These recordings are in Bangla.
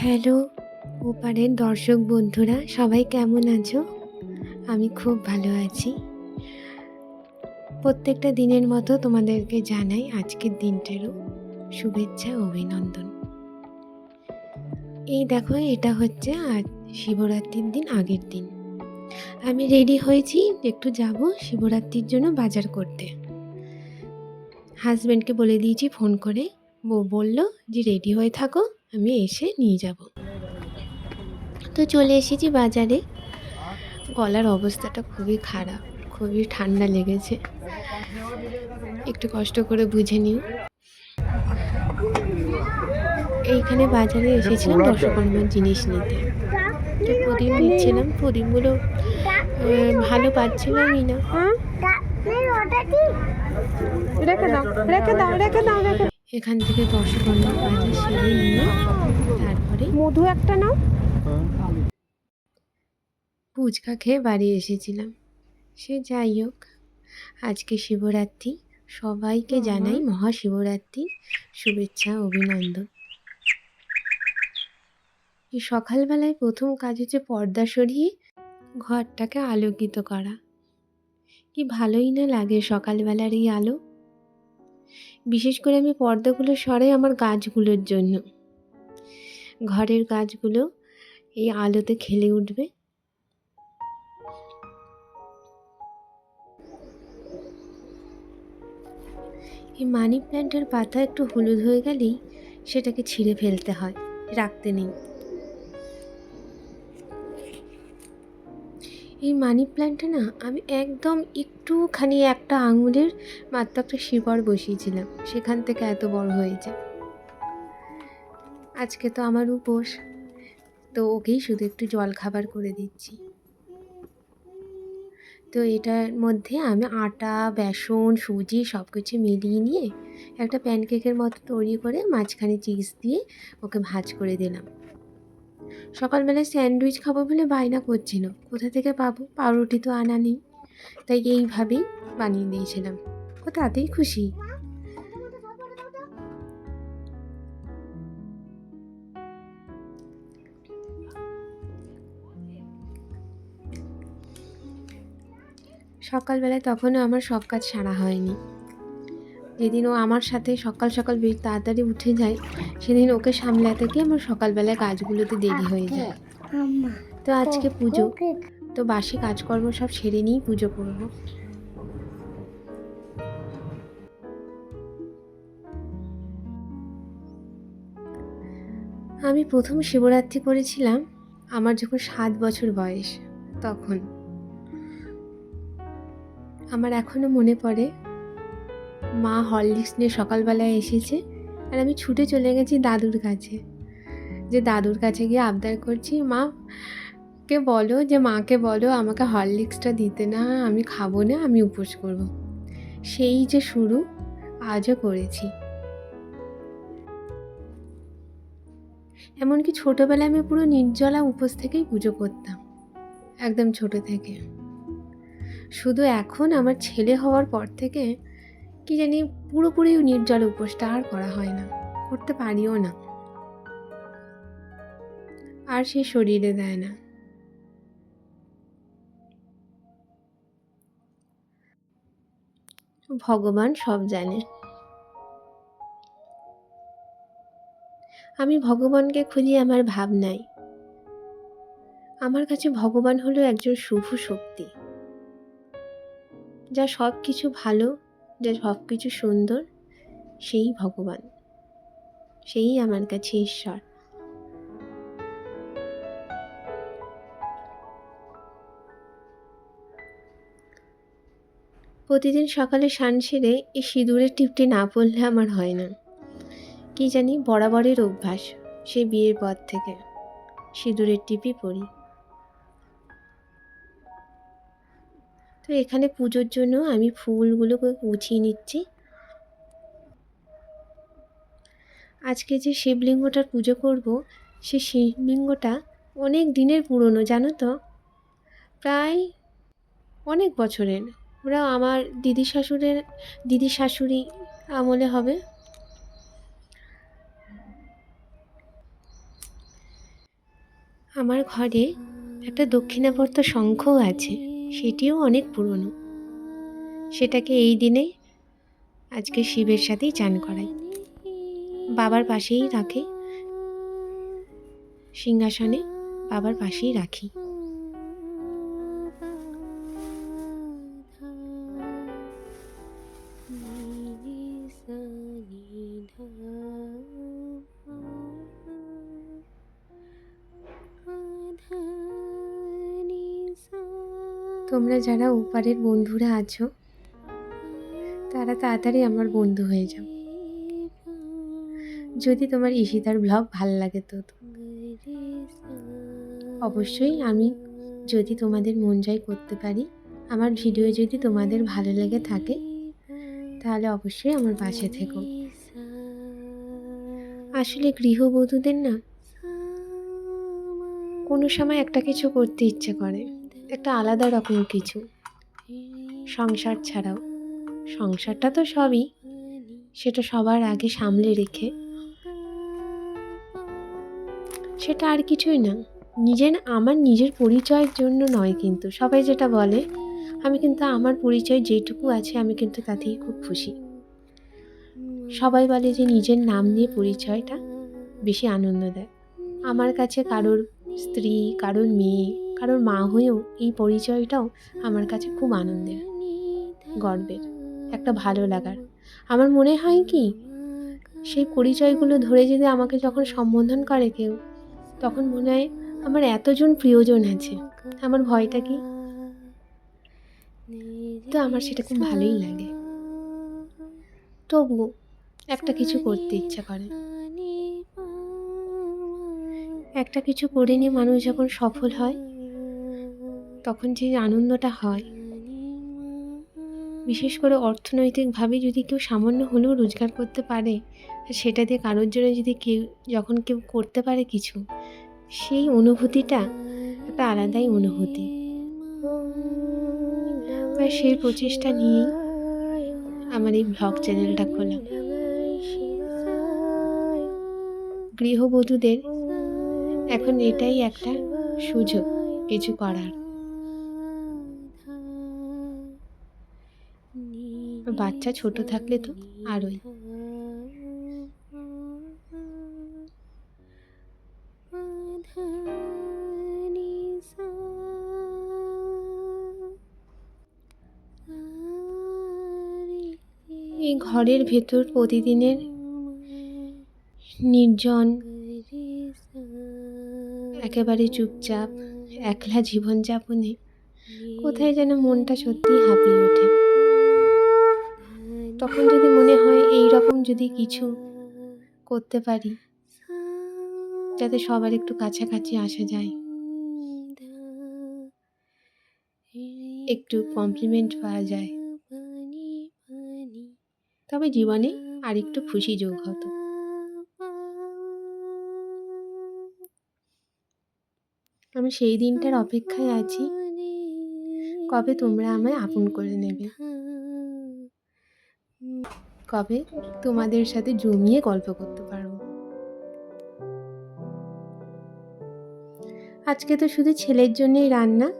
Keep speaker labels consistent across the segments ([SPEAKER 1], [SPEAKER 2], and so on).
[SPEAKER 1] হ্যালো, ওপারের দর্শক বন্ধুরা, সবাই কেমন আছো? আমি খুব ভালো আছি। প্রত্যেকটা দিনের মতো তোমাদেরকে জানাই আজকের দিনটারও শুভেচ্ছা, অভিনন্দন। এই দেখো, এটা হচ্ছে আজ শিবরাত্রির দিন, আগের দিন। আমি রেডি হয়েছি একটু যাব শিবরাত্রির জন্য বাজার করতে। হাজব্যান্ডকে বলে দিয়েছি ফোন করে। বলল যে রেডি হয়ে থাকো। আমি এসে নিয়ে যাব। তো চলে এসেছি বাজারে। গলার অবস্থাটা খুবই খারাপ, খুবই ঠান্ডা লেগেছে। একটু কষ্ট করে বুঝে নিও। এইখানে বাজারে এসেছিলাম দশকর্মার জিনিস নিতে। তো প্রদীপ নিচ্ছিলাম, প্রদীপগুলো ভালো পাচ্ছিলামই না?
[SPEAKER 2] রেখে দাও রেখে দাও রেখে দাও। রেখে
[SPEAKER 1] এখান থেকে দশকর্মার বাজার সেরে নিয়ে তারপরে
[SPEAKER 2] মধু একটা নাও।
[SPEAKER 1] ফুচকা খেয়ে বাড়ি এসেছিলাম। সে যাই হোক আজকে শিবরাত্রি। সবাইকে জানাই মহাশিবরাত্রি শুভেচ্ছা অভিনন্দন। এই সকালবেলায় প্রথম কাজ হচ্ছে পর্দা সরিয়ে ঘরটাকে আলোকিত করা। কি ভালোই না লাগে সকালবেলার এই আলো। বিশেষ করে আমি পর্দাগুলো সরাই আমার গাছগুলোর জন্য। ঘরের গাছগুলো এই আলোতে খেলে উঠবে। এই মানি প্ল্যান্টের পাতা একটু হলুদ হয়ে গেলেই সেটাকে ছিঁড়ে ফেলতে হয়, রাখতে নেই। এই মানি প্ল্যান্টটা না আমি একদম একটুখানি একটা আঙুলের মাত্র একটা শিকড় বসিয়েছিলাম। সেখান থেকে এত বড় হয়েছে আজকে তো আমার উপোস। তো ওকেই শুধু একটু জল খাবার করে দিচ্ছি। তো এটার মধ্যে আমি আটা, বেসন, সুজি সব কিছু মিলিয়ে নিয়ে একটা প্যানকেকের মতো তৈরি করে মাঝখানে চিজ দিয়ে ওকে ভাজ করে দিলাম। সকালবেলায় স্যান্ডউইচ খাব বলে বায়না করছিল। কোথা থেকে পাবো? পাউরুটি তো আনা নেই। তাই এইভাবেই বানিয়ে দিয়েছিলাম। ও তাতেই খুশি। সকালবেলায় তখনও আমার সব কাজ সারা হয়নি। যেদিন ও আমার সাথে সকাল সকাল বেশ তাড়াতাড়ি উঠে যায় সেদিন ওকে সামলাতে গিয়ে আমার সকালবেলায় কাজগুলোতে দেরি হয়ে যায়। তো আজকে পুজো। তো বাসি কাজকর্ম সব সেরে নিয়েই পুজো করব। আমি প্রথম শিবরাত্রি করেছিলাম আমার যখন সাত বছর বয়স তখন। আমার এখনও মনে পড়ে মা হরলিক্স নিয়ে সকালবেলায় এসেছে আর আমি ছুটে চলে গেছি দাদুর কাছে। যে দাদুর কাছে গিয়ে আবদার করছি, মা, কে বলো? যে মাকে বলো, আমাকে হরলিক্সটা দিতে না, আমি খাব না, আমি উপোস করব। সেই যে শুরু, আজও করেছি। এমনকি ছোটোবেলায় আমি পুরো নির্জলা উপোস থেকেই পুজো করতাম, একদম ছোট থেকে। শুধু এখন আমার ছেলে হওয়ার পর থেকে কি জানি পুরোপুরি নির্জল উপোসটা আর করা হয় না, করতে পারিও না। আর সে শরীরে দেয় না। ভগবান সব জানে। আমি ভগবানকে খুঁজি আমার ভাবনায় আমার কাছে ভগবান হলো একজন শুভ শক্তি, যা সব কিছু ভালো যা সব কিছু সুন্দর, সেই ভগবান। সেই আমার কাছে ঈশ্বর। প্রতিদিন সকালে স্নান সেরে এই সিঁদুরের টিপটি না পড়লে আমার হয় না। কি জানি, বরাবরের অভ্যাস সেই বিয়ের পর থেকে। সিঁদুরের টিপই পরি তো এখানে পুজোর জন্য আমি ফুলগুলোকে গুছিয়ে নিচ্ছি। আজকে যে শিবলিঙ্গটার পুজো করব সেই শিবলিঙ্গটা অনেক দিনের পুরনো, জানো তো? প্রায় অনেক বছরের। ওরা আমার দিদি শাশুড়ের, দিদি শাশুড়ি আমলে হবে। আমার ঘরে একটা দক্ষিণাবর্ত শঙ্খও আছে। সেটিও অনেক পুরনো। সেটাকে এই দিনে আজকে শিবের সাথেই চান করাই। বাবার পাশেই রাখে। সিংহাসনে বাবার পাশেই রাখি। তোমরা যারা ওপারের বন্ধুরা আছো, তারা তাড়াতাড়ি আমার বন্ধু হয়ে যাও। যদি তোমার ঈশিতার ব্লগ ভালো লাগে তো অবশ্যই আমি যদি তোমাদের মন জয় করতে পারি, আমার ভিডিও যদি তোমাদের ভালো লেগে থাকে, তাহলে অবশ্যই আমার পাশে থেকো। আসলে গৃহবধূদের না কোনো সময় একটা কিছু করতে ইচ্ছে করে। একটা আলাদা রকম কিছু। সংসার ছাড়াও। সংসারটা তো সবই। সেটা সবার আগে সামলে রেখে। সেটা আর কিছুই না। নিজের, আমার নিজের পরিচয়ের জন্য নয় কিন্তু। সবাই যেটা বলে, আমি কিন্তু আমার পরিচয় যেটুকু আছে, আমি কিন্তু তাতেই খুব খুশি। সবাই বলে যে নিজের নাম নিয়ে পরিচয়টা বেশি আনন্দ দেয়। আমার কাছে কারোর স্ত্রী, কারোর মেয়ে কারোর মা হয়েও এই পরিচয়টাও আমার কাছে খুব আনন্দের, গর্বের, একটা ভালো লাগার। আমার মনে হয় কি, সেই পরিচয়গুলো ধরে যদি আমাকে যখন সম্বোধন করে কেউ, তখন মনে হয় আমার এতজন প্রিয়জন আছে, আমার ভয়টা কি? তো আমার সেটা খুব ভালোই লাগে। তবু একটা কিছু করতে ইচ্ছা করে। একটা কিছু করে নিয়ে মানুষ যখন সফল হয় তখন যে আনন্দটা হয়। বিশেষ করে অর্থনৈতিকভাবে যদি কেউ সামান্য হলেও রোজগার করতে পারে সেটা দিয়ে কারোর জন্য যদি কেউ, যখন কেউ করতে পারে কিছু, সেই অনুভূতিটা একটা আলাদাই অনুভূতি। বা সেই প্রচেষ্টা নিয়েই আমার এই ব্লগ চ্যানেলটা খোলা। গৃহবধূদের এখন এটাই একটা সুযোগ, কিছু করার। বাচ্চা ছোট থাকলে তো আরোই। এই ঘরের ভেতর প্রতিদিনের নির্জন, একেবারে চুপচাপ, একলা জীবনযাপনে কোথায় যেন মনটা সত্যিই হাঁপিয়ে ওঠে। তখন যদি মনে হয় এই রকম যদি কিছু করতে পারি, যাতে সবার একটু কাছাকাছি আসা যায়। একটু কমপ্লিমেন্ট পাওয়া যায়। তবে জীবনে আরেকটু খুশি যোগ হতো। আমি সেই দিনটার অপেক্ষায় আছি। কবে তোমরা আমায় আপন করে নেবে? কবে? তোমাদের সাথে জমিয়ে গল্প করতে পারব। আজকে তো শুধু ছেলের জন্যই রান্না।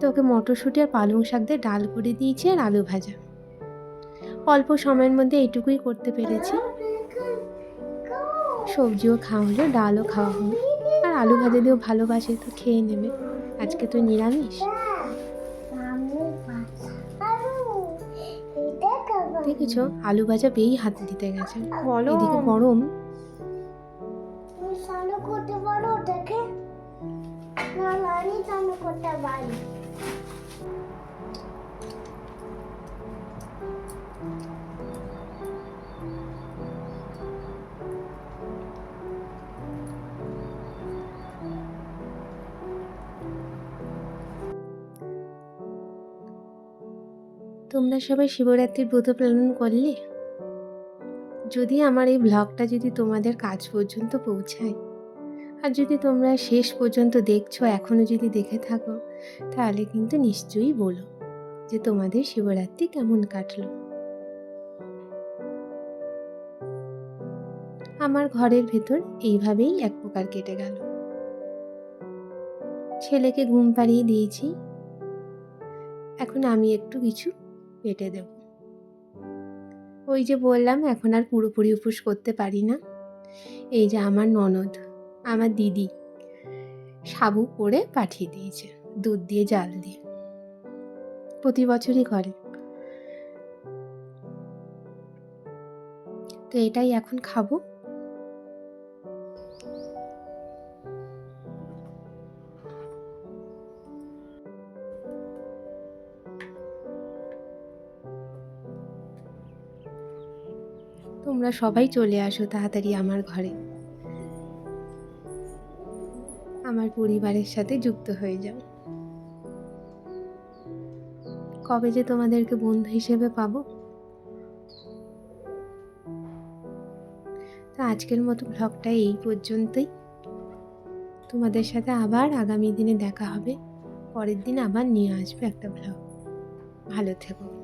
[SPEAKER 1] তো ওকে মটরশুঁটি আর পালং শাক দিয়ে ডাল করে দিয়েছি আর আলু ভাজা। অল্প সময়ের মধ্যে এইটুকুই করতে পেরেছি। সবজিও খাওয়া হলো, ডালও খাওয়া হলো। আর আলু ভাজা দিয়েও ভালোবাসে, তো খেয়ে নেবে। আজকে তো নিরামিষ। দেখেছ আলু ভাজা পেয়েই হাতে দিতে গেছে।
[SPEAKER 2] বলো।
[SPEAKER 1] এদিকে গরম।
[SPEAKER 3] করতে
[SPEAKER 1] তোমরা সবাই শিবরাত্রির ব্রত পালন করলে? যদি আমার এই ব্লগটা যদি তোমাদের কাজ পর্যন্ত পৌঁছায়, আর যদি তোমরা শেষ পর্যন্ত দেখছ এখনও যদি দেখে থাকো, তাহলে কিন্তু নিশ্চয়ই বলো যে তোমাদের শিবরাত্রি কেমন কাটলো। আমার ঘরের ভেতর এইভাবেই এক প্রকার কেটে গেল। ছেলেকে ঘুম পাড়িয়ে দিয়েছি। এখন আমি একটু কিছু পেটে দেব। ওই যে বললাম, এখন আর পুরোপুরি উপোস করতে পারি না। এই যে আমার ননদ, আমার দিদি, সাবু করে পাঠিয়ে দিয়েছে, দুধ দিয়ে, জাল দিয়ে। প্রতি বছরই করে। তো এটাই এখন খাব। তোমরা সবাই চলে আসো তাড়াতাড়ি আমার ঘরে। আমার পরিবারের সাথে যুক্ত হয়ে যাও। কবে যে তোমাদেরকে বন্ধু হিসেবে পাবো? তো আজকের মতো ব্লগটা এই পর্যন্তই। তোমাদের সাথে আবার আগামী দিনে দেখা হবে। পরের দিন আবার নিয়ে আসবে একটা ব্লগ ভালো থেকো।